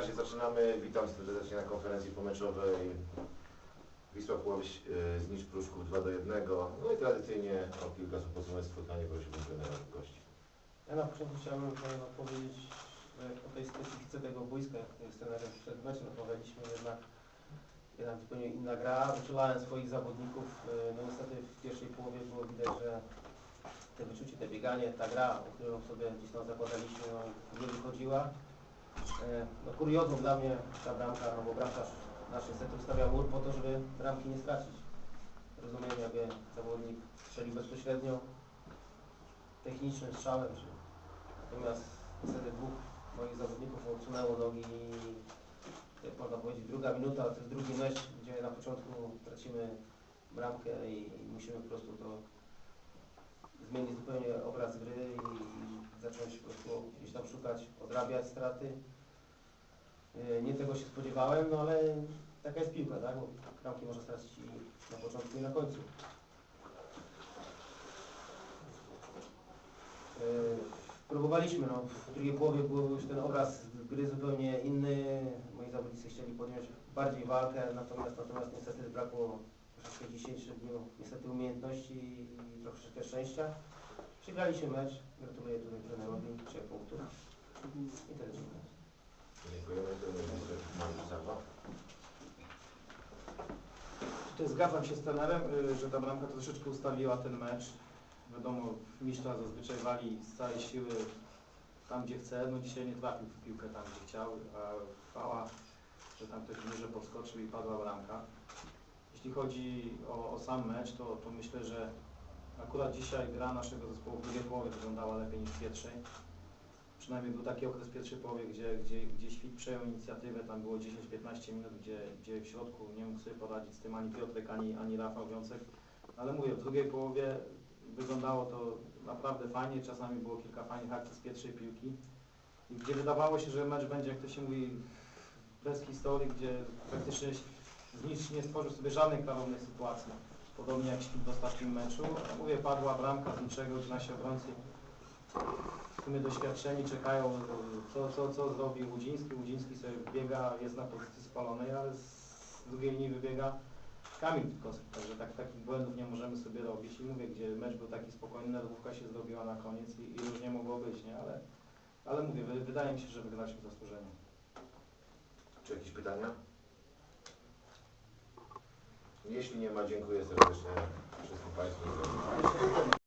razie zaczynamy. Witam serdecznie na konferencji pomeczowej. Wisła Płoś y, z Pruszków 2 do 1. No i tradycyjnie o kilka słów podsumuje spotkanie prosiłbym trenera gości. Ja na początku chciałbym odpowiedzieć o tej specyfice tego boiska, jak z trenerem przed meczem rozmawialiśmy, jednak, jednak zupełnie inna gra. Wyczulałem swoich zawodników, y, no niestety w pierwszej połowie było widać, że te wyczucie, te bieganie, ta gra, o którą sobie gdzieś tam zakładaliśmy, no, nie wychodziła. E, No kuriozum dla mnie ta bramka, no bo bramkarz nasz niestety ustawia mur po to, żeby bramki nie stracić. Rozumiem, jakby zawodnik strzelił bezpośrednio technicznym strzałem, czy natomiast niestety dwóch moich zawodników odsunęło nogi i jak można powiedzieć druga minuta, to jest drugi mecz, gdzie na początku tracimy bramkę i musimy po prostu to zmienić zupełnie obraz gry i, i zacząć po prostu gdzieś tam szukać, odrabiać straty. Yy, Nie tego się spodziewałem, no ale taka jest piłka, tak? Bo można stracić i na początku i na końcu. Yy, Próbowaliśmy, no, w drugiej połowie był już ten obraz gry zupełnie inny. Moi zawodnicy chcieli podjąć bardziej walkę, natomiast, natomiast niestety brakło troszeczkę dzisiejszych dniu, niestety umiejętności i troszeczkę szczęścia. Przegraliśmy mecz, gratuluję tutaj trenerowi, 3 punktów i tyle. Dziękujemy. Tutaj zgadzam się z trenerem, y, że ta bramka troszeczkę ustawiła ten mecz. Wiadomo, mistrza zazwyczaj wali z całej siły tam, gdzie chce. No dzisiaj nie trafił w piłkę tam, gdzie chciał, a chwała, że tam ktoś niżej podskoczył i padła bramka. Jeśli chodzi o, o sam mecz, to, to myślę, że akurat dzisiaj gra naszego zespołu w drugiej połowie wyglądała lepiej niż w pierwszej. Przynajmniej był taki okres pierwszej połowie, gdzie, gdzie, gdzie Świt przejął inicjatywę, tam było 10-15 minut, gdzie, gdzie w środku nie mógł sobie poradzić z tym ani Piotrek, ani, ani Rafał Wiącek. Ale mówię, w drugiej połowie wyglądało to naprawdę fajnie, czasami było kilka fajnych akcji z pierwszej piłki. Gdzie wydawało się, że mecz będzie, jak to się mówi, bez historii, gdzie praktycznie z nic nie stworzył sobie żadnej klarownej sytuacji. Podobnie jak Świt w ostatnim meczu. Mówię, padła bramka z niczego, nasi obrońcy sumie doświadczeni czekają, co, co, co zrobi Łudziński. Łudziński sobie biega, jest na pozycji spalonej, ale z drugiej linii wybiega Kamil Witkowski. Także tak, takich błędów nie możemy sobie robić. I mówię, gdzie mecz był taki spokojny, nerwówka się zrobiła na koniec i, i już nie mogło być, nie? Ale, ale mówię, wy, wydaje mi się, że wygraliśmy zasłużenie. Czy jakieś pytania? Jeśli nie ma, dziękuję serdecznie wszystkim Państwu.